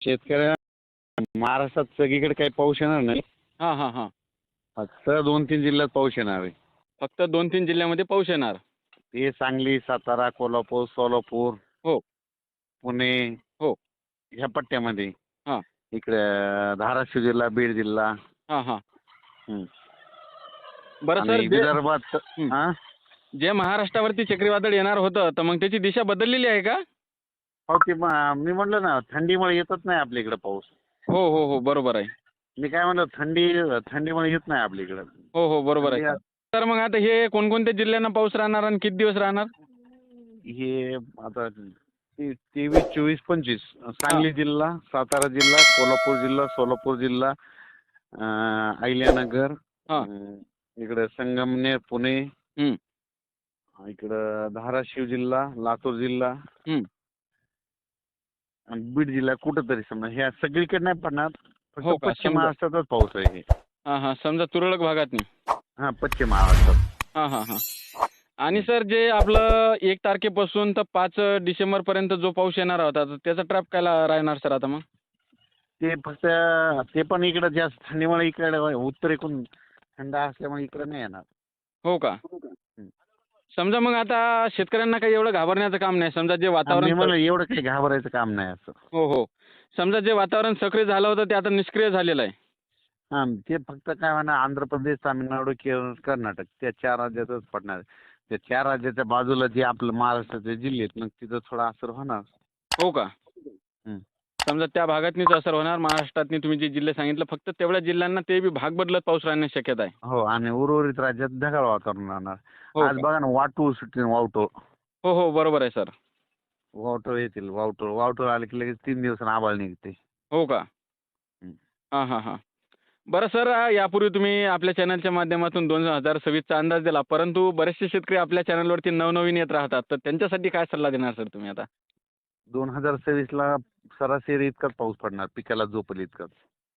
शेतकऱ्या महाराष्ट्रात सगळीकडे काही पाऊस येणार नाही हां हां हां फक्त दोन तीन जिल्ह्यात पाऊस येणार आहे फक्त दोन तीन जिल्ह्यामध्ये पाऊस येणार ते सांगली सातारा कोल्हापूर सोलापूर हो. पुणे हो. ह्या पट्ट्यामध्ये हां. इकडे धाराशिव जिल्हा बीड जिल्हा हां हां. बरं सर आणि जे विदर्भात हं. हा? जे महाराष्ट्रावरती चक्रीवादळ येणार होतं तर मग त्याची दिशा बदललेली आहे का हो ते म- मी म्हणलं ना थंडीमुळे येतच नाही आपल्या इकडे पाऊस. हो हो हो बरोबर आहे. मी काय म्हणलं थंडी थंडीमुळे येत नाही आपल्या इकडे. हो हो बरोबर आहे. तर मग आता हे कोणकोणत्या जिल्ह्यांना पाऊस राहणार आणि किती दिवस राहणार? हे आता ते- तेवीस चोवीस पंचवीस. सांगली जिल्हा सातारा जिल्हा कोल्हापूर जिल्हा सोलापूर जिल्हा अं, अहिल्यानगर हा. अं, इकडं संगमनेर पुणे हं. इकडं धाराशिव जिल्हा लातूर जिल्हा. आणि बीड जिल्हा कुठंतरी समजा ह्या सगळीकडे नाही पडणार हो फक्त का? पश्चिम समजा. महाराष्ट्रातच पाऊस आहे हे. हां हां समजा तुरळक भागात नाही हा पश्चिम महाराष्ट्रात. हां हां हां. आणि सर जे आपलं एक तारखेपासून तर पाच डिसेंबर पर्यंत जो पाऊस येणार होता तर त्याचा ट्रॅप काय ला- राहणार सर आता मग? ते फक्त ते पण इकडं जास्त थंडीमुळे इकडे उत्तरेकडून थंड असल्यामुळे इकडे नाही येणार. हो का? समजा मग आता शेतकऱ्यांना काही एवढं घाबरण्याचं काम नाही. समजा जे मी वातावरण म्हणलं एवढं काही घाबरायचं काम नाही असं. हो हो. समजा जे वातावरण सक्रिय झालं होतं ते आता निष्क्रिय झालेलं आहे. हा ते फक्त काय म्हणा आंध्र प्रदेश तामिळनाडू केरळ कर्नाटक त्या चार राज्यातच पडणार. त्या चार राज्याच्या बाजूला जे आपलं महाराष्ट्राचे जिल्हे आहेत मग तिथं थोडा असर होणार. हो का? हं. समजा त्या भागातनीच असर होणार महाराष्ट्रातनी तुम्ही जे जिल्हे सांगितलं फक्त तेवढ्या जिल्ह्यांना ते बी भाग बदलत पाऊस राहण्याची शक्यता आहे. हो आणि उर्वरित राज्यात ढगाळ वातावरण राहणार. हो आज का? बघा ना वाटू सुटतील वावटो. हो हो बरोबर आहे सर. वावटो येतील वावटो वावटो आले की लगेच तीन दिवसांनी आबाळ निघते. हो का? हं. हां हां हां. बरं सर आ, यापूर्वी तुम्ही आपल्या चॅनलच्या माध्यमातून दोन हजार सव्वीसचा अंदाज दिला परंतु बरेचसे शेतकरी आपल्या चॅनलवरती नवनवीन येत राहतात. तर त्यांच्यासाठी काय सल्ला देणार सर तुम्ही आता? दोन हजार सव्वीस ला सरासरी इतकाच पाऊस पडणार पिकाला झोपल इतकाच.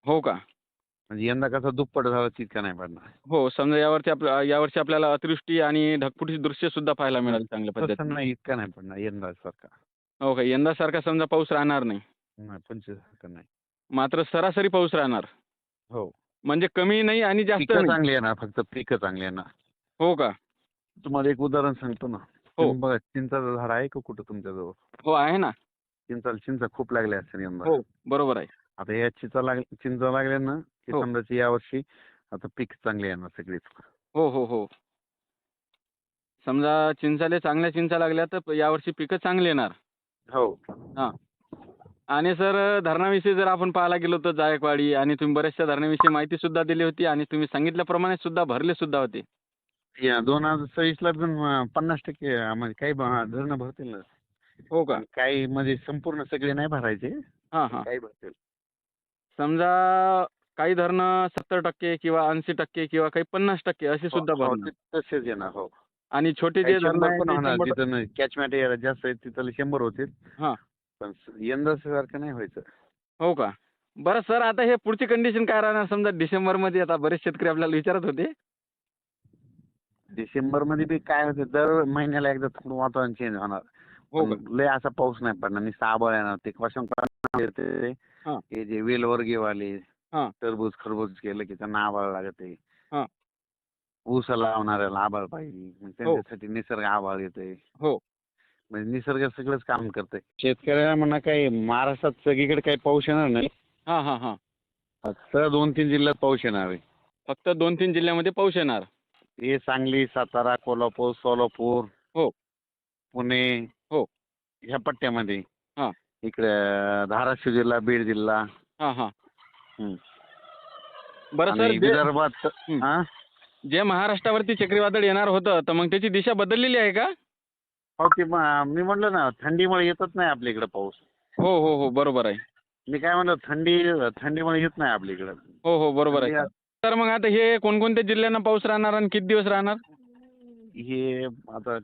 हो का? म्हणजे यंदा कसा दुप्पट झाला तितका नाही पडणार. हो समजा यावरती आपल्या यावर्षी आपल्याला अतिवृष्टी आणि ढगफुटी दृश्य सुद्धा पाहायला मिळाली चांगल्या तसं पद्धतीने. नाही इतका नाही पडणार यंदा सारखा. हो का? यंदासारखा समजा पाऊस राहणार नाही. नाही पंचवीस सारखा नाही. मात्र सरासरी पाऊस राहणार. हो. म्हणजे कमी नाही आणि जास्त पिकं नाही. चांगली येणार फक्त पिकं चांगली येणार. हो का? तुम्हाला एक उदाहरण सांगतो ना. हो. तुम्ही बघा चिंचाचं झाड आहे का कुठं तुमच्याजवळ? हो आहे ना. चिंचाला चिंचा खूप लागल्या असतील यंदा. हो बरोबर आहे. आता या चिंचा लाग चिंचा लागल्या ना की हो. समजायची यावर्षी आता पीक चांगले येणार सगळीच. हो हो हो. समजा चिंचाले चांगल्या चिंचा लागल्या तर यावर्षी पिकं चांगली येणार. हो. आणि सर धरणाविषयी जर आपण पाहायला गेलो तर जायकवाडी आणि तुम्ही बऱ्याचशा धरणाविषयी माहिती सुद्धा दिली होती आणि तुम्ही सांगितल्याप्रमाणे सुद्धा भरले सुद्धा होते. या दोन हजार सव्वीस ला पण अं, पन्नास टक्के म्हणजे काही धरणं भरतील ना. हो का? काही म्हणजे संपूर्ण सगळे नाही भरायचे. हां हां. काही भरतील समजा काही धरणं सत्तर टक्के किंवा ऐंशी टक्के किंवा काही पन्नास टक्के असे सुद्धा हो, भरणार तसेच येणार हो. आणि छोटे जे धरणं आहेत पण होणार तिथं कॅचमेंट एरिया जास्त आहे तिथं शंभर होतील. हां. पण यंदा सारखं नाही व्हायचं. हो का? बरं सर आता हे पुढची कंडिशन काय राहणार? समजा डिसेंबरमध्ये आता बरेच शेतकरी आपल्याला विचारत होते. डिसेंबरमध्ये बी काय होते? दर महिन्याला एकदा थोडं वातावरण चेंज होणार. हो लय असा पाऊस नाही पडणार. नुसतं आभाळ येणार ते क्वेश्चन हां. हे जे वेल वर्गेवाले हां. टरबूज खरबूज केलं की त्यांना आभाळ लागते. हां. ऊस लावणाऱ्याला आभाळ पाहिजे. मग त्यांच्यासाठी निसर्ग आभाळ येते हो. म्हणजे निसर्ग सगळंच काम करते शेतकऱ्याला म्हणा काही महाराष्ट्रात सगळीकडे काही पाऊस येणार नाही. हां हां हां. फक्त दोन तीन जिल्ह्यात पाऊस येणार आहे. फक्त दोन तीन जिल्ह्यामध्ये पाऊस येणार. हे सांगली सातारा कोल्हापूर सोलापूर हो. पुणे हो. ह्या पट्ट्यामध्ये. हां. इकडे धाराशिव जिल्हा बीड जिल्हा. हां हां. हं. बरं सर आणि जे- विदर्भात हं. हा? जे महाराष्ट्रावरती चक्रीवादळ येणार होतं तर मग त्याची दिशा बदललेली आहे का? हो ते म- मी म्हणलं ना थंडीमुळे येतच नाही आपल्या इकडे पाऊस. हो हो हो बरोबर आहे. मी काय म्हणलं थंडी थंडीमुळे येत नाही आपल्या इकडे. हो हो बरोबर आहे. तर मग आता हे कोणकोणत्या जिल्ह्यांना पाऊस राहणार आणि किती दिवस राहणार? हे आता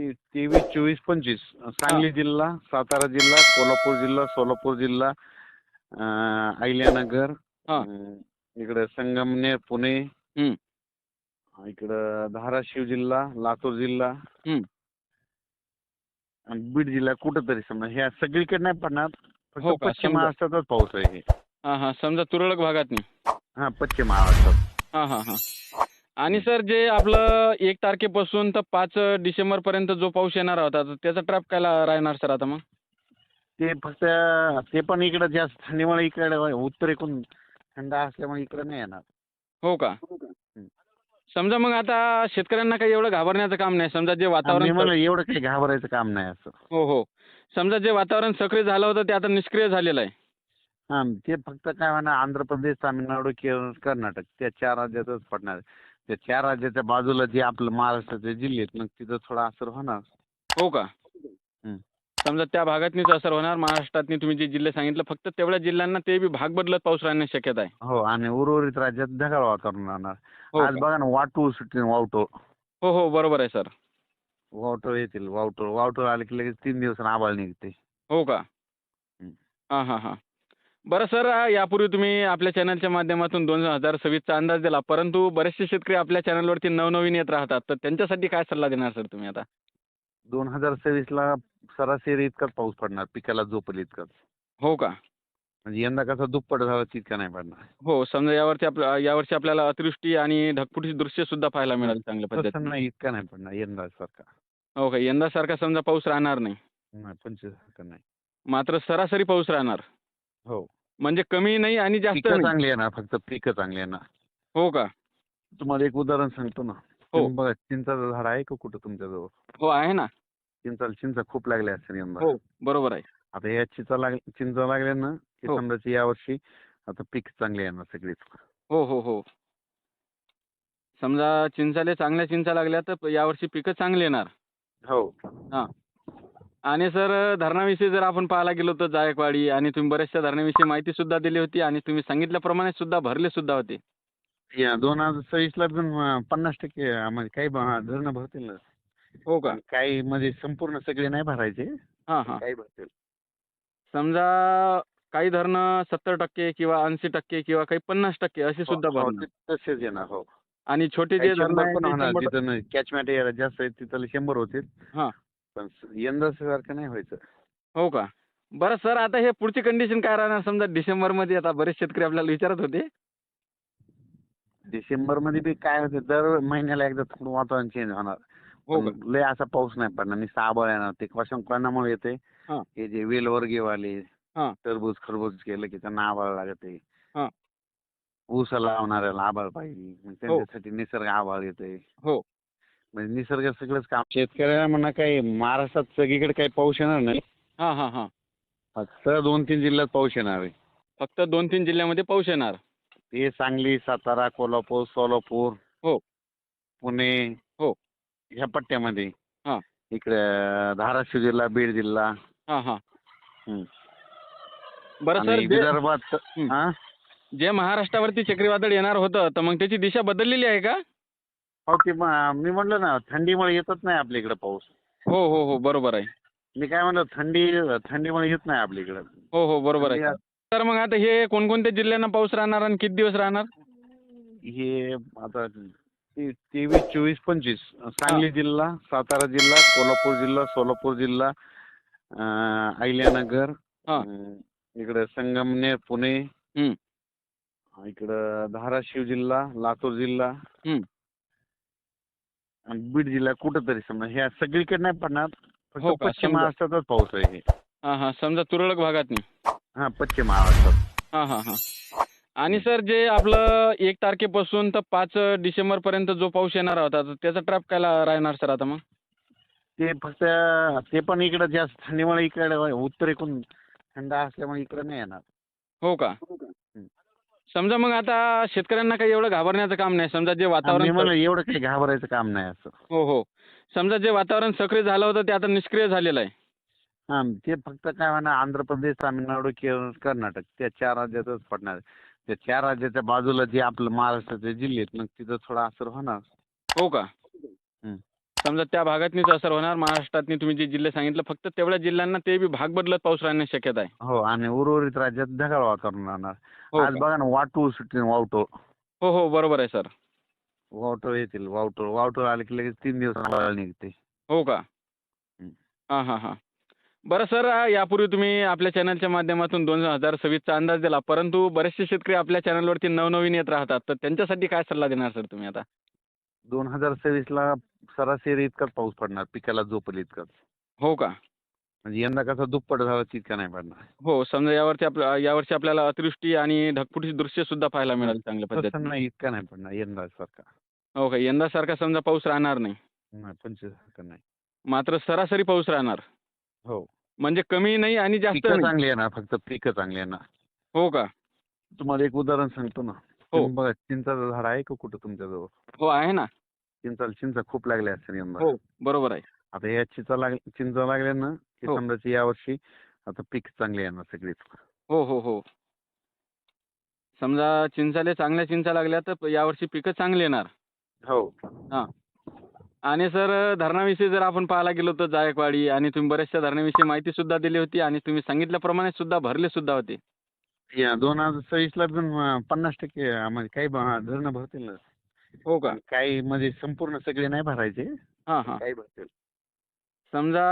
ते- तेवीस चोवीस पंचवीस सांगली जिल्हा सातारा जिल्हा कोल्हापूर जिल्हा सोलापूर जिल्हा अं, अहिल्यानगर हां. अं, इकडे संगमनेर पुणे. इकडं धाराशिव जिल्हा लातूर जिल्हा. आणि बीड जिल्हा कुठंतरी समजा ह्या सगळीकडे नाही पडणार फक्त हो का? पश्चिम समजा. महाराष्ट्रातच पाऊस आहे हे. हां हां समजा तुरळक भागात नाही हा पश्चिम महाराष्ट्रात हां हां हां आणि सर जे आपलं एक तारखेपासून तर पाच डिसेंबरपर्यंत जो पाऊस येणार होता तर त्याचा ट्रॅप काय ला- राहणार सर आता मग? ते फक्त ते पण इकडं जास्त थंडीमुळे इकडे उत्तरेकडून थंड असल्यामुळे इकडे नाही येणार. हो का? समजा मग आता शेतकऱ्यांना काही एवढं घाबरण्याचं काम नाही समजा जे मी वातावरण म्हणलं एवढं काही घाबरायचं काम नाही असं. हो हो. समजा जे वातावरण सक्रिय झालं होतं ते आता निष्क्रिय झालेलं आहे. हा ते फक्त काय म्हणा आंध्र प्रदेश तामिळनाडू केरळ कर्नाटक त्या चार राज्यातच पडणार आहे. त्या चार राज्याच्या बाजूला जे आपलं महाराष्ट्राचे जिल्हे आहेत मग तिथं थोडा असर होणार. हो का. समजा त्या भागातनीच असर होणार महाराष्ट्रातनी तुम्ही जे जिल्हे सांगितलं फक्त तेवढ्या जिल्ह्यांना ते बी भाग बदलत पाऊस राहण्याची शक्यता आहे. हो आणि उर्वरित राज्यात ढगाळ वातावरण राहणार. हो आज का? बघा ना वाटूळ सुटतील वावटूळ हो हो बरोबर आहे सर. वावटूळ येतील वावटूळ वावटूळ आले की लगेच तीन दिवसानं आबाळ निघते. हो का? हं. हां हां हां. बरं सर यापूर्वी तुम्ही आपल्या चॅनलच्या माध्यमातून दोन हजार सव्वीसचा अंदाज दिला परंतु बरेचसे शेतकरी आपल्या चॅनलवरती नवनवीन येत राहतात. तर त्यांच्यासाठी काय सल्ला देणार सर तुम्ही आता? दोन हजार सव्वीस ला सरासरी इतकाच पाऊस पडणार पिकाला झोपल इतकाच. हो का? म्हणजे यंदा कसा दुप्पट झाला तितका नाही पडणार. हो समजा यावरती आपल्या यावर्षी आपल्याला अतिवृष्टी आणि ढगफुटीची दृश्य सुद्धा पाहायला मिळेल चांगल्या तसं पद्धतीने. नाही इतका नाही पडणार यंदा सारखा. हो का? यंदासारखा समजा पाऊस राहणार नाही. नाही पंचवीस सारखा नाही. मात्र सरासरी पाऊस राहणार. हो. म्हणजे कमी नाही आणि जास्त पिकं नाही. चांगली येणार फक्त पिकं चांगली येणार हो का? तुम्हाला एक उदाहरण सांगतो ना. हो. तुम्ही बघा चिंचाचं झाड आहे का कुठं तुमच्याजवळ? हो आहे ना. चिंचाला चिंचा खूप लागल्या असतील यंदा. हो बरोबर आहे. आता या चिंचा लाग चिंचा लागल्या ना की हो. समजायची यावर्षी आता पीक चांगली येणार सगळीच. हो हो हो. समजा चिंचाले चांगल्या चिंचा लागल्या तर यावर्षी पिकं चांगली येणार. हो. आणि सर धरणाविषयी जर आपण पाहायला गेलो तर जायकवाडी आणि तुम्ही बऱ्याचशा धरणाविषयी माहिती सुद्धा दिली होती आणि तुम्ही सांगितल्याप्रमाणे सुद्धा भरले सुद्धा होते. या दोन हजार सव्वीस ला पण अं, पन्नास टक्के अं, म्हणजे काही धरणं भरतील ना. हो का? काही म्हणजे संपूर्ण सगळे नाही भरायचे. हां हां. काही भरतील. समजा काही धरणं सत्तर टक्के किंवा ऐंशी टक्के किंवा काही पन्नास टक्के असे सुद्धा हो, हो, भरणार ते तसेच येणार हो. आणि छोटे जे काही धरणं शंभर आहे पण होणार तिथं कॅचमॅट एरिया जास्त आहे तिथं शंभर होतील. हां. पण यंदा सारखं नाही व्हायचं. हो का? बरं सर आता हे पुढची कंडिशन काय राहणार? समजा डिसेंबरमध्ये आता बरेच शेतकरी आपल्याला विचारत होते. डिसेंबरमध्ये बी काय होते? दर महिन्याला एकदा थोडं वातावरण चेंज होणार. हो पण लय असा पाऊस नाही पडणार. नुसतं आबळ येणार. ते कशा कारणामुळे येते. हां. हे जे वेलवर्गीयवाले हां. टरबूज खरबूज केलं की त्यांना आबाळ लागते. हां. ऊस लावणाऱ्याला आबाळ पाहिजे. मग त्यांच्यासाठी निसर्ग आबाळ येते. हो. म्हणजे निसर्ग सगळंच काम शेतकऱ्याला म्हणा काही महाराष्ट्रात सगळीकडे काही पाऊस येणार नाही हां हां हां फक्त दोन तीन जिल्ह्यात पाऊस येणार आहे फक्त दोन तीन जिल्ह्यामध्ये पाऊस येणार ते सांगली सातारा कोल्हापूर सोलापूर हो. पुणे हो. ह्या पट्ट्यामध्ये हां. इकडे धाराशिव जिल्हा बीड जिल्हा हां हां. बरं सर आणि जे- विदर्भात हं. हा जे महाराष्ट्रावरती चक्रीवादळ येणार होतं तर मग त्याची दिशा बदललेली आहे का हो ते म- मी म्हटलं ना थंडीमुळे येतच नाही आपल्या इकडे पाऊस. हो हो हो बरोबर आहे. मी काय म्हणलं थंडी थंडीमुळे येत नाही आपल्या इकडे. हो हो बरोबर आहे. तर मग आता हे कोणकोणत्या जिल्ह्यांना पाऊस राहणार आणि किती दिवस राहणार? हे आता ते- तेवीस चोवीस पंचवीस. सांगली जिल्हा सातारा जिल्हा कोल्हापूर जिल्हा सोलापूर जिल्हा अं, अहिल्यानगर हां. अं, इकडं संगमनेर पुणे हं. इकडं धाराशिव जिल्हा लातूर जिल्हा. बीड जिल्हा कुठंतरी समजा ह्या सगळीकडे नाही पडणार फक्त हो का? पश्चिम समजा. महाराष्ट्रातच पाऊस आहे हे. हां हां समजा तुरळक भागात नाही हा पश्चिम महाराष्ट्रात हां हां हां आणि सर जे आपलं एक तारखेपासून तर पाच डिसेंबरपर्यंत जो पाऊस येणार होता तर त्याचा ट्रॅप काय ला- राहणार सर आता मग ते फक्त ते पण इकडं जास्त थंडीमुळे इकडे उत्तरेकडून थंड असल्यामुळे इकडे नाही येणार हो का हं. समजा मग आता शेतकऱ्यांना काही एवढं घाबरण्याचं काम नाही. समजा जे मी वातावरण म्हणलं एवढं काही घाबरायचं काम नाही असं. हो हो. समजा जे वातावरण सक्रिय झालं होतं ते आता निष्क्रिय झालेलं आहे. हा ते फक्त काय म्हणा आंध्र प्रदेश तामिळनाडू केरळ कर्नाटक त्या चार राज्यातच पडणार. त्या चार राज्याच्या बाजूला जे आपलं महाराष्ट्राचे जिल्हे आहेत मग तिथं थोडा असर होणार. हो का? हं. समजा त्या भागातनीच असर होणार महाराष्ट्रातनी तुम्ही जे जिल्हे सांगितलं फक्त तेवढ्या जिल्ह्यांना ते बी भाग बदलत पाऊस राहण्याची शक्यता आहे. हो आणि उर्वरित राज्यात ढगाळ वातावरण राहणार. आज का? बघा ना वाटूळ सुटतील वावटूळ हो हो बरोबर आहे सर. वावटूळ येतील वावटूळ वावटूळ आले की लगेच तीन दिवस निघते. हो का? हं. हां हां हां. बरं सर यापूर्वी तुम्ही आपल्या चॅनलच्या माध्यमातून दोन हजार सव्वीसचा अंदाज दिला परंतु बरेचसे शेतकरी आपल्या चॅनलवरती नवनवीन येत राहतात. तर त्यांच्यासाठी काय सल्ला देणार सर तुम्ही आता? दोन हजार सव्वीसला सरासरी इतकाच पाऊस पडणार पिकाला झोपल इतकाच. हो का? म्हणजे यंदा कसा दुप्पट झाला तितका नाही पडणार. हो समजा यावरती आपल्या यावर्षी आपल्याला अतिवृष्टी आणि ढगफुटीची दृश्य सुद्धा पाहायला मिळाल चांगल्या तसं पद्धतीने नाही इतका नाही पडणार यंदा सारखा. हो का? यंदासारखा समजा पाऊस राहणार नाही. नाही पंचवीस सारखा नाही. मात्र सरासरी पाऊस राहणार. हो. म्हणजे कमी नाही आणि जास्त पिकं नाही. चांगली येणार फक्त पिकं चांगली येणार हो का? तुम्हाला एक उदाहरण सांगतो ना. हो. तुम्ही बघा चिंचाचं झाड आहे का कुठं तुमच्याजवळ? हो आहे ना. चिंचाला चिंचा खूप लागल्या असतील यंदा. हो बरोबर आहे. आता या चिंचा लाग चिंचा लागल्या ना की हो. समजायची यावर्षी आता पीक चांगली येणार सगळीच. हो हो हो. समजा चिंचाले चांगल्या चिंचा लागल्या तर यावर्षी पिकं चांगली येणार. हो. आणि सर धरणाविषयी जर आपण पाहायला गेलो तर जायकवाडी आणि तुम्ही बऱ्याचशा धरणाविषयी माहिती सुद्धा दिली होती आणि तुम्ही सांगितल्याप्रमाणे सुद्धा भरले सुद्धा होते. या दोन हजार सव्वीसला पण अं, पन्नास टक्के अं, म्हणजे काही धरणं भरतील ना. हो का? काही म्हणजे संपूर्ण सगळे नाही भरायचे. हां हां. काही भरतील. समजा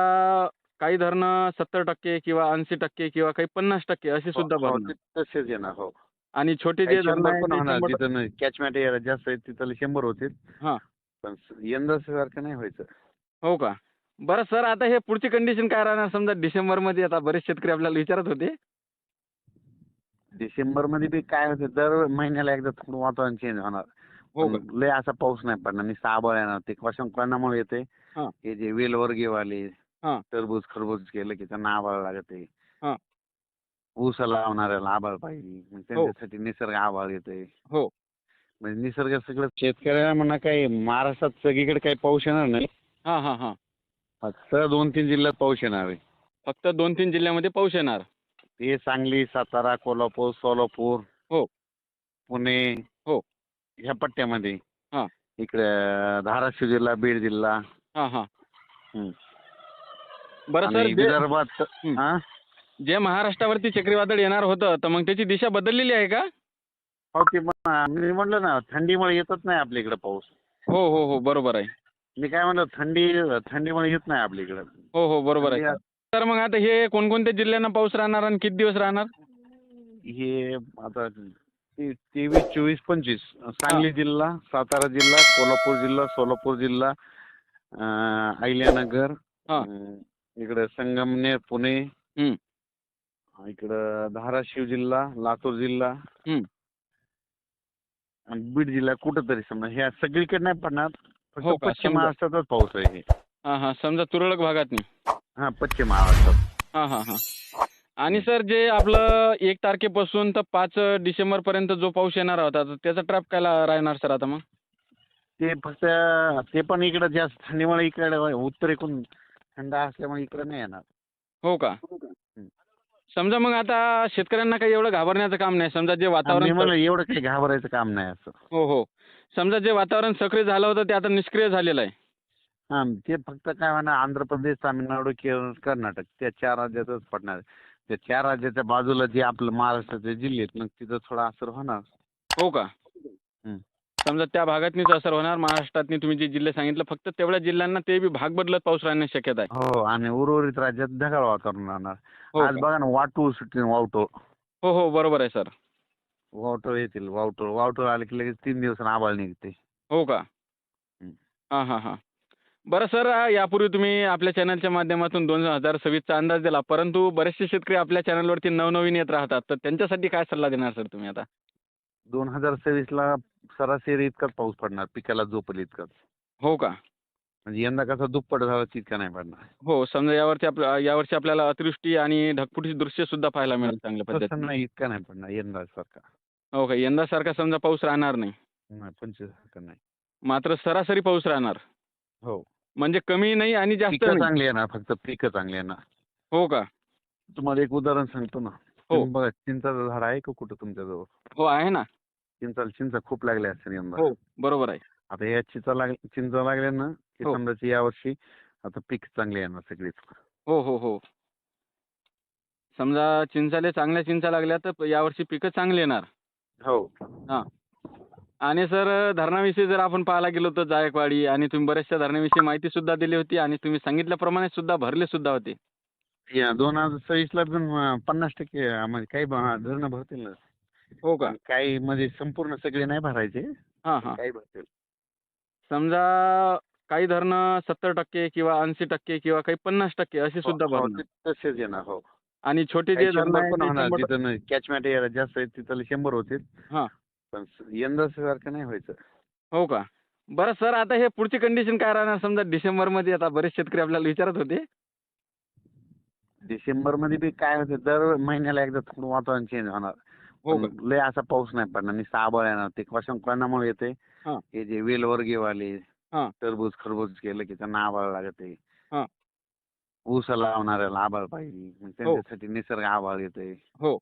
काही धरणं सत्तर टक्के किंवा ऐंशी टक्के किंवा काही पन्नास टक्के असे सुद्धा हो, हो, भरणार ते तसेच येणार हो. आणि छोटे जे धरणं कॅचमॅट एरिया जास्त आहे तिथं शंभर होतील. हां. पण यंदा सारखं नाही व्हायचं. हो का? बरं सर आता हे पुढची कंडिशन काय राहणार? समजा डिसेंबरमध्ये आता बरेच शेतकरी आपल्याला विचारत होते. डिसेंबरमध्ये बी काय होतं दर महिन्याला एकदा थोडं वातावरण चेंज होणार. हो लय असा पाऊस नाही पडणार नुसतं आबळ येणार. ते कशा कारणामुळे येते? हां. हे जे वेलवर्गीयवाले हां. टरबूज खरबूज केलं की त्यांना आबाळ लागते हां. ऊस लावणाऱ्याला आबाळ पाहिजे मग त्यांच्यासाठी निसर्ग आबाळ येते हो. म्हणजे निसर्ग सगळं शेतकऱ्याला म्हणा काही महाराष्ट्रात सगळीकडे काही पाऊस येणार नाही हां हां हां फक्त दोन तीन जिल्ह्यात पाऊस येणार आहे फक्त दोन तीन जिल्ह्यामध्ये पाऊस येणार ते सांगली सातारा कोल्हापूर सोलापूर हो. पुणे हो. ह्या पट्ट्यामध्ये हां. इकडे धाराशिव जिल्हा बीड जिल्हा हां हां हं. बरं सर आणि जे विदर्भात हं. जे महाराष्ट्रावरती चक्रीवादळ येणार होतं तर मग त्याची दिशा बदललेली आहे का? हो ते मी म्हटलं ना थंडीमुळे येतच नाही आपल्या इकडे पाऊस. हो हो हो बरोबर आहे. मी काय म्हणलं थंडी थंडीमुळे येत नाही आपल्या इकडे. हो हो बरोबर आहे. तर मग आता हे कोणकोणत्या जिल्ह्यांना पाऊस राहणार आणि किती दिवस राहणार? हे आता ते- तेवीस चोवीस पंचवीस. सांगली जिल्हा सातारा जिल्हा कोल्हापूर जिल्हा सोलापूर जिल्हा अं, अहिल्यानगर हां. अं, इकडं संगमनेर पुणे. हं. इकडं धाराशिव जिल्हा लातूर जिल्हा. हं. आणि बीड जिल्हा कुठंतरी समजा. ह्या सगळीकडे नाही पडणार. हो फक्त का? पश्चिम समजा. महाराष्ट्रातच पाऊस आहे हे. हां हां. समजा तुरळक भागात नाही हा पश्चिम महाराष्ट्रात. हां हां हां. आणि सर जे आपलं एक तारखेपासून तर पाच डिसेंबरपर्यंत जो पाऊस येणार होता तर त्याचा ट्रॅप काय ला- राहणार सर आता मग? ते फक्त ते पण इकडे जास्त थंडीमुळे इकडे उत्तरेकडून थंड असल्यामुळे इकडे नाही येणार. हो का? समजा मग आता शेतकऱ्यांना काही एवढं घाबरण्याचं काम नाही. समजा जे मी वातावरण म्हणलं एवढं काही घाबरायचं काम नाही असं. हो हो. समजा जे वातावरण सक्रिय झालं होतं ते आता निष्क्रिय झालेलं आहे. हा ते फक्त काय म्हणा आंध्र प्रदेश तामिळनाडू केरळ कर्नाटक त्या चार राज्यातच पडणार. त्या चार राज्याच्या बाजूला जे आपलं महाराष्ट्राचे जिल्हे आहेत मग तिथं थोडा असर होणार. हो का? हं. समजा त्या भागातनीच असर होणार महाराष्ट्रातनी तुम्ही जे जिल्हे सांगितलं फक्त तेवढ्या जिल्ह्यांना ते बी भाग बदलत पाऊस राहण्याची शक्यता आहे. हो आणि उर्वरित राज्यात ढगाळ वातावरण राहणार. हो आज का? बघा ना वाटू सुटतील वावटो. हो हो बरोबर आहे सर. वावटो येतील वावटो वावटो आले की लगेच तीन दिवसांनी आबाळ निघते. हो का? हं. हां हां हां. बरं सर यापूर्वी तुम्ही आपल्या चॅनलच्या माध्यमातून दोन हजार सव्वीसचा अंदाज दिला परंतु बरेचसे शेतकरी आपल्या चॅनलवरती नवनवीन येत राहतात. तर त्यांच्यासाठी काय सल्ला देणार सर तुम्ही आता? दोन हजार सव्वीसला सरासरी इतकाच पाऊस पडणार पिकाला झोपल इतकाच. हो का? म्हणजे यंदा कसा दुप्पट झाला तितका नाही पडणार. हो समजा यावरती आपल्या यावर्षी आपल्याला अतिवृष्टी आणि ढगफुटीची दृश्य सुद्धा पाहायला मिळेल चांगल्या तसं पद्धतीने. नाही इतका नाही पडणार यंदा सारखा. हो का? यंदासारखा समजा पाऊस राहणार नाही. नाही पंचवीस सारखा नाही. मात्र सरासरी पाऊस राहणार. हो. म्हणजे कमी नाही आणि जास्त पिकं नाही. चांगली येणार फक्त पिकं चांगली येणार हो का? तुम्हाला एक उदाहरण सांगतो ना. हो. तुम्ही बघा चिंचाचं झाड आहे का कुठं तुमच्याजवळ? हो आहे ना. चिंचाला चिंचा खूप लागल्या असतील यंदा. हो बरोबर आहे. आता या चिंचा लाग चिंचा लागल्या ना की हो. समजायची यावर्षी आता पीक चांगली येणार सगळीच. हो हो हो. समजा चिंचाले चांगल्या चिंचा लागल्या तर यावर्षी पिकं चांगली येणार. हो. आणि सर धरणाविषयी जर आपण पाहायला गेलो तर जायकवाडी आणि तुम्ही बऱ्याचशा धरणाविषयी माहिती सुद्धा दिली होती आणि तुम्ही सांगितल्याप्रमाणे सुद्धा भरले सुद्धा होते. या दोन हजार सव्वीसला पण अं, पन्नास टक्के अं, म्हणजे काही धरणं भरतील ना. हो का? काही म्हणजे संपूर्ण सगळे नाही भरायचे. हां हां. काही भरतील. समजा काही धरणं सत्तर टक्के किंवा ऐंशी टक्के किंवा काही पन्नास टक्के असे सुद्धा हो, हो, भरणं. ते तसेच येणार हो. आणि छोटे जे धरणं कॅचमॅट एरिया जास्त आहे तिथं शंभर होतील. हां. पण यंदा सारखं नाही व्हायचं. हो का? बरं सर आता हे पुढची कंडिशन काय राहणार? समजा डिसेंबरमध्ये आता बरेच शेतकरी आपल्याला विचारत होते. डिसेंबरमध्ये बी काय होते? दर महिन्याला एकदा थोडं वातावरण चेंज होणार. हो लय असा पाऊस नाही पडणार नुसतं आबळ येणार ते कशा कोणामुळे येते हां. हे जे वेलवर्गीवाले हां. टरबूज खरबूज केलं की त्यांना आबाळ लागते हां. ऊस लावणाऱ्याला आबाळ पाहिजे मग त्यांच्यासाठी निसर्ग आबाळ येते हो.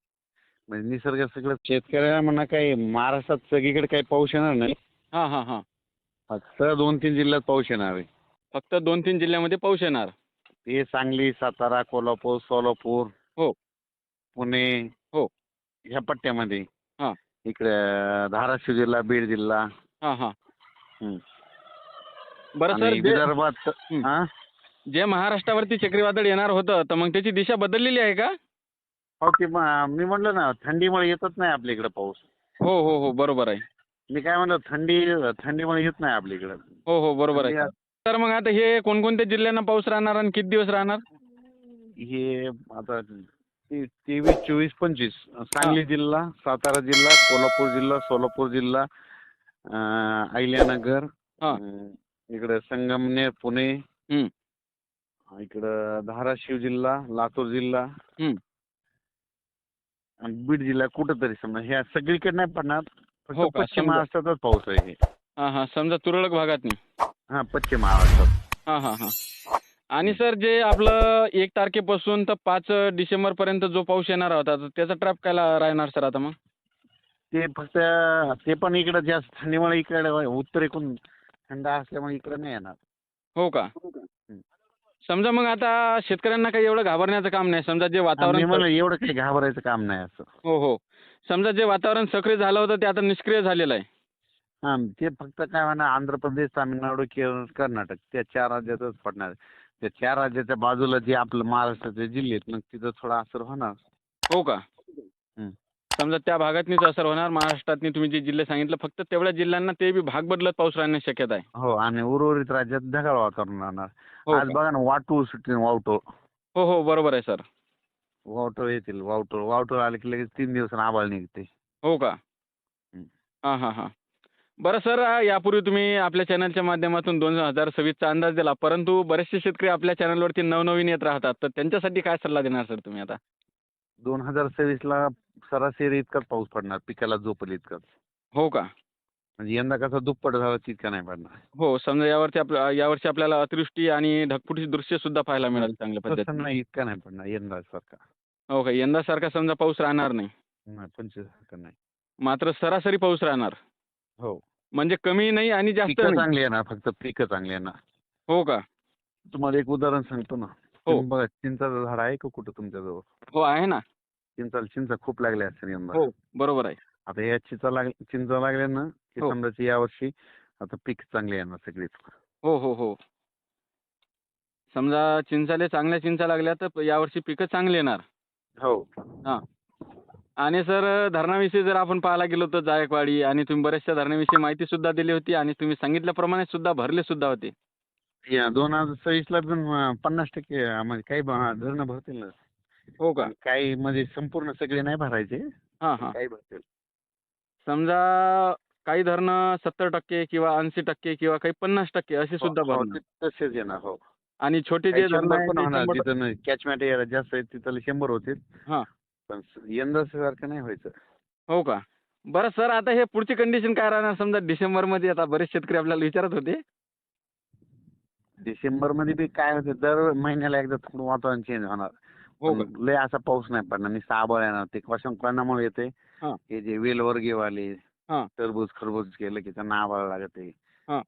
म्हणजे निसर्ग सगळं शेतकऱ्याला म्हणा काही महाराष्ट्रात सगळीकडे काही पाऊस येणार नाही हां हां हां फक्त दोन तीन जिल्ह्यात पाऊस येणार आहे फक्त दोन तीन जिल्ह्यामध्ये पाऊस येणार ते सांगली सातारा कोल्हापूर सोलापूर हो. पुणे हो. ह्या पट्ट्यामध्ये. हां. इकडे धाराशिव जिल्हा बीड जिल्हा हां. बरं सर आणि जे विदर्भात. हा? जे महाराष्ट्रावरती चक्रीवादळ येणार होतं तर मग त्याची दिशा बदललेली आहे का? हो ते म- मी म्हणलं ना थंडीमुळे येतच नाही आपल्या इकडे पाऊस. हो हो हो बरोबर आहे. मी काय म्हणलं थंडी थंडीमुळे येत नाही आपल्या इकडे. हो हो बरोबर आहे. तर मग आता हे कोणकोणत्या जिल्ह्यांना पाऊस राहणार आणि किती दिवस राहणार? हे आता तेवीस चोवीस पंचवीस. सांगली जिल्हा सातारा जिल्हा कोल्हापूर जिल्हा सोलापूर जिल्हा अहिल्यानगर इकडे संगमनेर पुणे. इकडं धाराशिव जिल्हा लातूर जिल्हा. बीड जिल्हा कुठंतरी समजा. ह्या सगळीकडे नाही पडणार फक्त हो? पश्चिम महाराष्ट्रातच पाऊस आहे हे. हां हां. समजा तुरळक भागात नाही. हा पश्चिम महाराष्ट्रात. हां हां हां. आणि सर जे आपलं एक तारखेपासून तर पाच डिसेंबरपर्यंत जो पाऊस येणार होता तर त्याचा ट्रॅप काय ला- राहणार सर आता मग? ते फक्त ते पण इकडे जास्त थंडीमुळे इकडे उत्तरेकडून थंड असल्यामुळे इकडे नाही येणार. हो का? समजा मग आता शेतकऱ्यांना काही एवढं घाबरण्याचं काम नाही समजा जे वातावरण एवढं काही घाबरायचं काम नाही असं. हो हो. समजा जे वातावरण सक्रिय झालं होतं ते आता निष्क्रिय झालेलं आहे. हा ते फक्त काय म्हणा आंध्र प्रदेश तामिळनाडू केरळ कर्नाटक त्या चार राज्यातच पडणार. त्या चार राज्याच्या बाजूला जे आपलं महाराष्ट्राचे जिल्हे आहेत मग तिथं थोडा असर होणार. हो का. समजा त्या भागातनीच असर होणार महाराष्ट्रातनी तुम्ही जे जिल्हे सांगितलं फक्त तेवढ्या जिल्ह्यांना ते बी भाग बदलत पाऊस राहण्याची शक्यता आहे. हो आणि उर्वरित राज्यात ढगाळ वातावरण राहणार. हो आज का? बघा ना वाटूळ सुटतील वावटो. हो हो बरोबर आहे सर. वावटो येतील वावटो. वावटो आले की लगेच तीन दिवसानं आबाळ निघते. हो का? हं. हां हां हां. बरं सर यापूर्वी तुम्ही आपल्या चॅनलच्या माध्यमातून दोन हजार सव्वीसचा अंदाज दिला परंतु बरेचसे शेतकरी आपल्या चॅनलवरती नवनवीन येत राहतात. तर त्यांच्यासाठी काय सल्ला देणार सर तुम्ही आता? दोन हजार सव्वीस ला सरासरी इतकाच पाऊस पडणार पिकाला झोपल इतकाच. हो का? म्हणजे यंदा कसा दुप्पट झाला तितका नाही पडणार. हो समजा यावरती आपल्या यावर्षी आपल्याला अतिवृष्टी आणि ढगफुटी दृश्य सुद्धा पाहायला मिळाल चांगल्या तसं पद्धतीने. नाही इतका नाही पडणार यंदा सारखा. हो का? यंदासारखा समजा पाऊस राहणार नाही. नाही पंचवीस सारखा नाही. मात्र सरासरी पाऊस राहणार. हो. म्हणजे कमी नाही आणि जास्त पिकं नाही. चांगली येणार फक्त पिकं चांगली येणार हो का? तुम्हाला एक उदाहरण सांगतो ना. हो. तुम्ही बघा चिंचाचं झाड आहे का कुठं तुमच्याजवळ? हो आहे ना. चिंचाला चिंचा खूप लागल्या असतील यंदा. हो बरोबर आहे. आता या चिंचा लाग चिंचा लागल्या ना की हो. समजायची यावर्षी आता पीक चांगले येणार सगळीच. हो हो हो. समजा चिंचाले चांगल्या चिंचा लागल्या तर यावर्षी पिकं चांगली येणार. हो. आणि सर धरणाविषयी जर आपण पाहायला गेलो तर जायकवाडी आणि तुम्ही बऱ्याचशा धरणाविषयी माहिती सुद्धा दिली होती आणि तुम्ही सांगितल्याप्रमाणे सुद्धा भरले सुद्धा होते. या दोन हजार सव्वीस ला पण पन्नास टक्के म्हणजे काही धरणं भरतील ना. हो का? काही म्हणजे संपूर्ण सगळे नाही भरायचे. हां हां. काही भरतील. समजा काही धरणं सत्तर टक्के किंवा ऐंशी टक्के किंवा काही पन्नास टक्के असे सुद्धा हो, भरणार ते तसेच येणार हो. आणि छोटे जे धरणं आहेत पण कॅचमॅट एरिया जास्त आहे तिथं शंभर होतील. हां. पण यंदा सारखं नाही व्हायचं. हो का? बरं सर आता हे पुढची कंडिशन काय राहणार? समजा डिसेंबरमध्ये आता बरेच शेतकरी आपल्याला विचारत होते. डिसेंबरमध्ये बी काय होते दर महिन्याला एकदा थोडं वातावरण चेंज होणार. हो का? पण लय असा पाऊस नाही पडणार. नुसतं आबळ येणार. ते कशा कोणामुळे येते. हां. हे जे वेलवर्गीवाले हां. टरबूज खरबूज केलं की त्यांना आबाळ लागते. हां.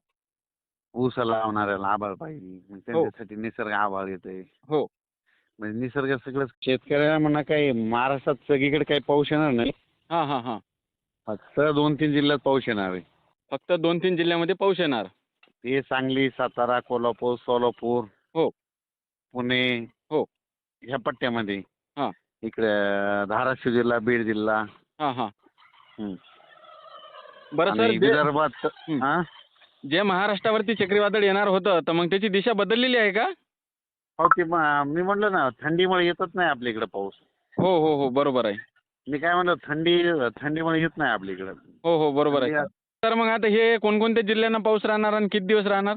ऊस लावणाऱ्याला आबाळ पाहिजे. मग त्यांच्यासाठी निसर्ग आबाळ येते. हो. म्हणजे निसर्ग सगळं शेतकऱ्याला म्हणा काही महाराष्ट्रात सगळीकडे काही पाऊस येणार नाही हां हां हां फक्त दोन तीन जिल्ह्यात पाऊस येणार आहे फक्त दोन तीन जिल्ह्यामध्ये पाऊस येणार ते सांगली सातारा कोल्हापूर सोलापूर हो. पुणे हो. ह्या पट्ट्यामध्ये हा. इकडे धाराशिव जिल्हा बीड जिल्हा हां हां हम्म. बरं सर आणि जे विदर्भात. हा जे महाराष्ट्रावरती चक्रीवादळ येणार होतं तर मग त्याची दिशा बदललेली आहे का हो ते म- मी म्हणलं ना थंडीमुळे येतच नाही आपल्या इकडे पाऊस. हो हो हो बरोबर आहे. मी काय म्हणलं थंडी थंडीमुळे येत नाही आपल्या इकडे. हो हो बरोबर आहे. तर मग आता हे कोणकोणत्या जिल्ह्यांना पाऊस राहणार आणि किती दिवस राहणार?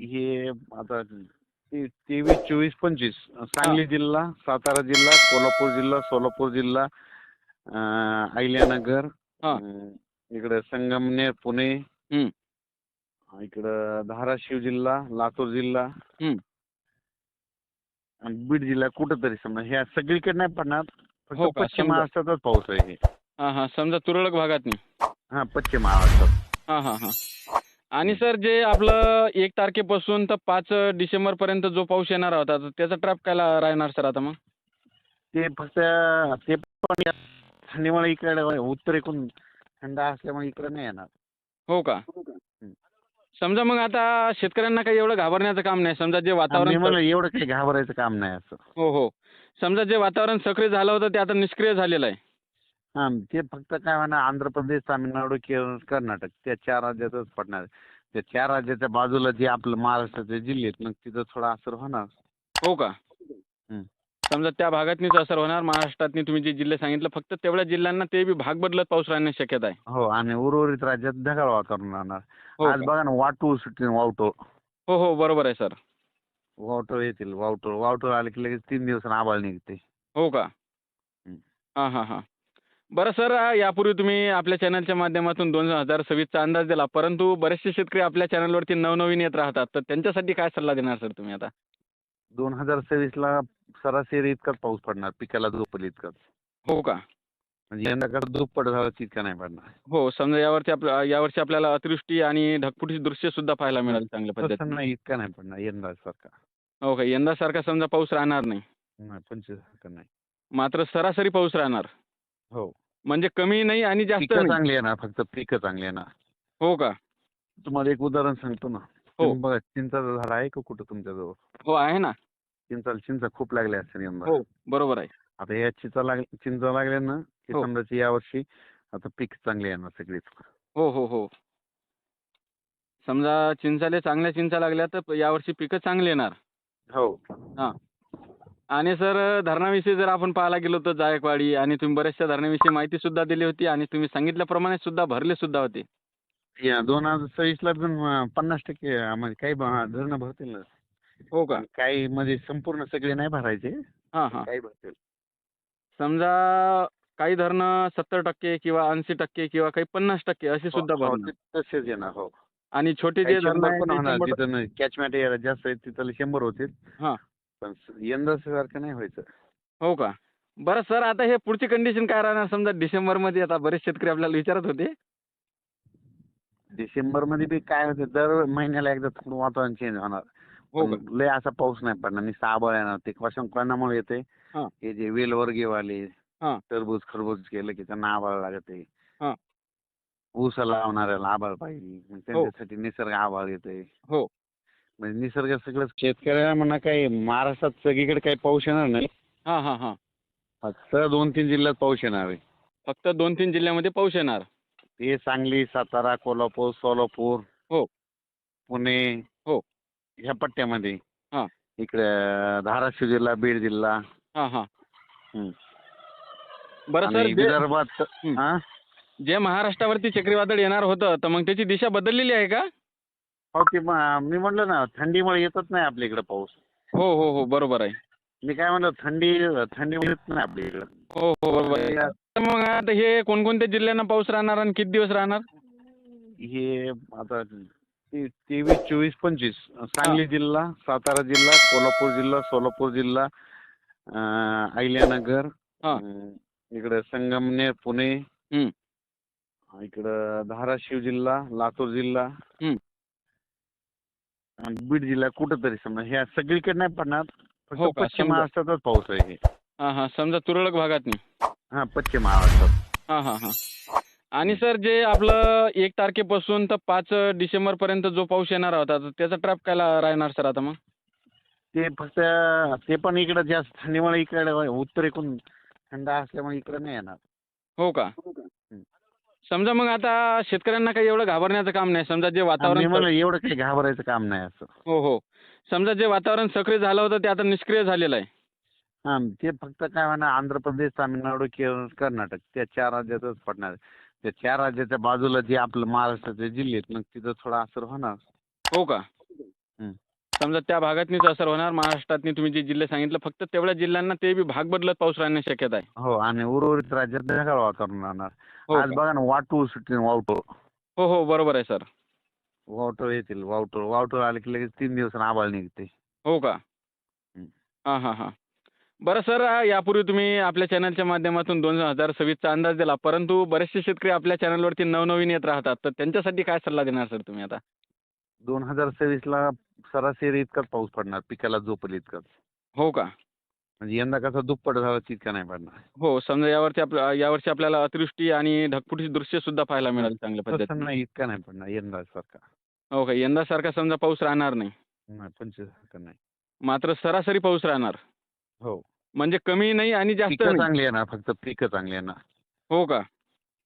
हे आता ते- तेवीस चोवीस पंचवीस. सांगली जिल्हा सातारा जिल्हा कोल्हापूर जिल्हा सोलापूर जिल्हा अं, अहिल्यानगर हा. अं, इकडे संगमनेर पुणे हम्म. इकडं धाराशिव जिल्हा लातूर जिल्हा हम्म. आणि बीड जिल्हा कुठंतरी समजा ह्या सगळीकडे नाही पडणार हो फक्त का? पश्चिम समजा. महाराष्ट्रातच पाऊस आहे हे. हां हां समजा तुरळक भागात नाही हा पश्चिम महाराष्ट्रात. हां हां हां. आणि सर जे आपलं एक तारखेपासून तर पाच डिसेंबर पर्यंत जो पाऊस येणार होता तर त्याचा ट्रॅप काय ला- राहणार सर आता मग? ते फक्त ते पण या थंडीमुळे इकडे उत्तरेकडून थंड असल्यामुळे इकडे नाही येणार. हो का? समजा मग आता शेतकऱ्यांना काही एवढं घाबरण्याचं काम नाही. समजा जे मी वातावरण म्हणलं एवढं काही घाबरायचं काम नाही असं. हो हो. समजा जे वातावरण सक्रिय झालं होतं ते आता निष्क्रिय झालेलं आहे. हा ते फक्त काय म्हणा आंध्र प्रदेश तामिळनाडू केरळ कर्नाटक त्या चार राज्यातच पडणार. त्या चार राज्याच्या बाजूला जे आपलं महाराष्ट्राचे जिल्हे आहेत मग तिथं थोडा असर होणार. हो का. समजा त्या भागातनीच असर होणार महाराष्ट्रातनी तुम्ही जे जिल्हे सांगितलं फक्त तेवढ्या जिल्ह्यांना ते बी भाग बदलत पाऊस राहण्याची शक्यता आहे. हो आणि उर्वरित राज्यात ढगाळ वातावरण राहणार. हो आज का? बघा ना वाटू सुटतील वावटो. हो हो बरोबर आहे सर. वावटो येतील वावटो वावटो आले की लगेच तीन दिवसांनी आबाळ निघते. हो का. हां हां हां. बरं सर यापूर्वी तुम्ही आपल्या चॅनलच्या माध्यमातून दोन हजार सव्वीसचा अंदाज दिला परंतु बरेचसे शेतकरी आपल्या चॅनलवरती नवनवीन येत राहतात. तर त्यांच्यासाठी काय सल्ला देणार सर तुम्ही आता? दोन हजार सव्वीस ला सरासरी इतकाच पाऊस पडणार पिकाला झोपल इतकाच. हो का? म्हणजे यंदा कसं दुप्पट झालं तितका नाही पडणार. हो समजा यावरती आपल्या यावर्षी आपल्याला अतिवृष्टी आणि ढगफुटी दृश्य सुद्धा पाहायला मिळाली चांगल्या तसं पद्धतीने. नाही इतका नाही पडणार यंदा सारखा. हो का? यंदासारखा समजा पाऊस राहणार नाही. नाही पंचवीस सारखा नाही. मात्र सरासरी पाऊस राहणार. हो. म्हणजे कमी नाही आणि जास्त पिकं नाही. चांगली येणार फक्त पिकं चांगली येणार. हो का? तुम्हाला एक उदाहरण सांगतो ना. तुम्ही बघा चिंचाचं झाड आहे का कुठं तुमच्याजवळ? हो आहे ना. चिंचाला चिंचा खूप लागल्या असतील यंदा हो बरोबर आहे. आता या चिंचा लाग चिंचा लागल्या ना की हो. समजायची यावर्षी आता पीक चांगले येणार सगळीच. हो हो हो. समजा चिंचाले चांगल्या चिंचा लागल्या तर यावर्षी पिकं चांगली येणार. हो. आणि सर धरणाविषयी जर आपण पाहायला गेलो तर जायकवाडी आणि तुम्ही बऱ्याचशा धरणाविषयी माहिती सुद्धा दिली होती आणि तुम्ही सांगितल्याप्रमाणे सुद्धा भरले सुद्धा होते. या दोन हजार सव्वीस ला पण पन्नास टक्के म्हणजे काही धरणं भरतील ना. हो का? काही म्हणजे संपूर्ण सगळे नाही भरायचे. हां हां. काही भरतील. समजा काही धरणं सत्तर टक्के किंवा ऐंशी टक्के किंवा काही पन्नास टक्के असे सुद्धा हो, भरणार. तसेच येणार हो. आणि छोटे जे धरणं पण होणार जिथं कॅचमेट एरिया जास्त आहे तिथं शंभर होतील. हां. पण यंदा सारखं नाही व्हायचं. हो का? बरं सर आता हे पुढची कंडिशन काय राहणार? समजा डिसेंबरमध्ये आता बरेच शेतकरी आपल्याला विचारत होते. डिसेंबरमध्ये बी काय होते दर महिन्याला एकदा थोडं वातावरण चेंज होणार. हो का? लय असा पाऊस नाही पडणार. नुसतं आभाळ येणार. ते कशा कोणामुळे येते. हां. हे जे वेलवर्गीवाले हां. टरबूज खरबूज केलं की त्यांना आभाळ लागते. हां. ऊस लावणाऱ्याला आभाळ पाहिजे. मग त्यांच्यासाठी निसर्ग आभाळ येते हो. म्हणजे निसर्ग सगळं शेतकऱ्याला म्हणा काही महाराष्ट्रात सगळीकडे काही पाऊस येणार नाही. हां हां हां. फक्त दोन तीन जिल्ह्यात पाऊस येणार आहे. फक्त दोन तीन जिल्ह्यामध्ये पाऊस येणार. ते सांगली सातारा कोल्हापूर सोलापूर हो. पुणे हो. ह्या पट्ट्यामध्ये हां. इकडे धाराशिव जिल्हा बीड जिल्हा हां हां हम्म. बरं सर आणि जे विदर्भात. हा जे महाराष्ट्रावरती चक्रीवादळ येणार होतं तर मग त्याची दिशा बदललेली आहे का हो ते म- मी म्हणलं ना थंडीमुळे येतच नाही आपल्या इकडे पाऊस हो हो हो बरोबर आहे मी काय म्हणलं थंडी थंडीमुळे येत नाही आपल्या इकडे. हो हो बरोबर आहे. तर मग आता हे कोणकोणत्या जिल्ह्यांना पाऊस राहणार आणि किती दिवस राहणार? हे आता ते- तेवीस चोवीस पंचवीस. सांगली जिल्हा सातारा जिल्हा कोल्हापूर जिल्हा सोलापूर जिल्हा अं, अहिल्यानगर हां. अं, इकडे संगमनेर पुणे हम्म. इकडं धाराशिव जिल्हा लातूर जिल्हा. हम्म. आणि बीड जिल्हा कुठंतरी समजा ह्या सगळीकडे नाही पडणार. हो का? पश्चिम समजा. महाराष्ट्रातच पाऊस आहे हे. हां हां समजा तुरळक भागात नाही. हा पश्चिम महाराष्ट्रात. हां हां हां. आणि सर जे आपलं एक तारखेपासून तर पाच डिसेंबर पर्यंत जो पाऊस येणार होता तर त्याचा ट्रॅप काय ला- राहणार सर आता मग? ते फक्त ते पण इकडं जास्त थंडीमुळे इकडे उत्तरेकडून थंड असल्यामुळे इकडे नाही येणार. हो का? समजा मग आता शेतकऱ्यांना काही एवढं घाबरण्याचं काम नाही समजा जे मी वातावरण म्हणलं एवढं काही घाबरायचं काम नाही असं. हो हो. समजा जे वातावरण सक्रिय झालं होतं ते आता निष्क्रिय झालेलं आहे. हा ते फक्त काय म्हणा आंध्र प्रदेश तामिळनाडू केरळ कर्नाटक त्या चार राज्यातच पडणार. त्या चार राज्याच्या बाजूला जे आपलं महाराष्ट्राचे जिल्हे आहेत मग तिथं थोडा असर होणार. हो का. समजा त्या भागातनीच असर होणार महाराष्ट्रातनी तुम्ही जे जिल्हे सांगितलं फक्त तेवढ्या जिल्ह्यांना ते बी भाग बदलत पाऊस राहण्याची शक्यता आहे. हो आणि उर्वरित राज्यात ढगाळ वातावरण राहणार. हो आज का? बघा ना वाटूळ सुटतील वावटूळ हो हो बरोबर आहे सर. वावटूळ येतील वावटूळ वावटूळ आले की लगेच तीन दिवसानं आबाळ निघते. हो का? हं. हां हां हां. बरं सर यापूर्वी तुम्ही आपल्या चॅनलच्या माध्यमातून दोन हजार सव्वीसचा अंदाज दिला परंतु बरेचसे शेतकरी आपल्या चॅनलवरती नवनवीन येत राहतात. तर त्यांच्यासाठी काय सल्ला देणार सर तुम्ही आता? दोन हजार सव्वीस ला सरासरी इतकाच पाऊस पडणार पिकाला झोपल इतकाच. हो का? म्हणजे यंदा कसा दुप्पट झाला तितका नाही पडणार. हो समजा यावरती आपल्या यावर्षी आपल्याला अतिवृष्टी आणि ढगफुटी दृश्य सुद्धा पाहायला मिळाल चांगल्या तसं पद्धतीने. नाही इतका नाही पडणार यंदा सारखा हो का? यंदासारखा समजा पाऊस राहणार नाही. नाही पंचवीस सारखा नाही. मात्र सरासरी पाऊस राहणार. हो. म्हणजे कमी नाही आणि जास्त पिकं नाही. चांगली येणार फक्त पिकं चांगली येणार. हो का?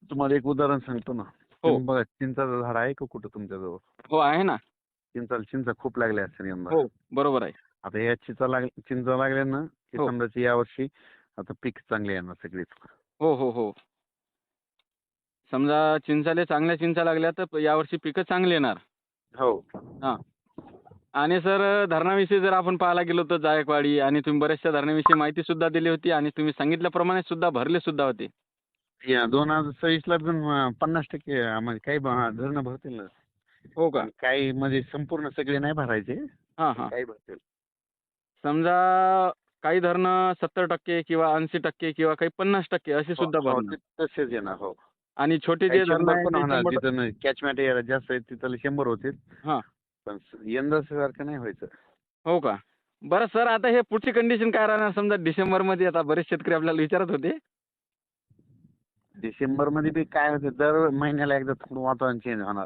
तुम्हाला एक उदाहरण सांगतो ना. हो. तुम्ही बघा चिंचाचं झाड आहे का कुठं तुमच्याजवळ? हो आहे ना. चिंचाला चिंचा खूप लागल्या असतील यंदा. हो बरोबर आहे. आता या चिंचा लाग चिंचा लागल्या ना की हो. समजायची यावर्षी आता पीक चांगले येणार सगळीच. हो हो हो. समजा चिंचाले चांगल्या चिंचा लागल्या तर यावर्षी पिकं चांगली येणार. हो. आणि सर धरणाविषयी जर आपण पाहायला गेलो तर जायकवाडी आणि तुम्ही बऱ्याचशा धरणाविषयी माहिती सुद्धा दिली होती आणि तुम्ही सांगितल्याप्रमाणे सुद्धा भरले सुद्धा होते. या दोन हजार सव्वीस ला पण पन्नास टक्के म्हणजे काही धरणं भरतील ना. हो का? काही म्हणजे संपूर्ण सगळे नाही भरायचे. हां हां. काही भरतील. समजा काही धरणं सत्तर टक्के किंवा ऐंशी टक्के किंवा काही पन्नास टक्के असे सुद्धा हो, ते तसेच येणार हो. आणि छोटे जे धरणं ते होणार शंभर तिथं कॅचमेंट एरिया जास्त आहे तिथं शंभर होतील. हां. पण यंदा सारखं नाही व्हायचं. हो का? बरं सर आता हे पुढची कंडिशन काय राहणार? समजा डिसेंबरमध्ये आता बरेच शेतकरी आपल्याला विचारत होते. डिसेंबरमध्ये बी काय होतं? दर महिन्याला एकदा थोडं वातावरण चेंज होणार.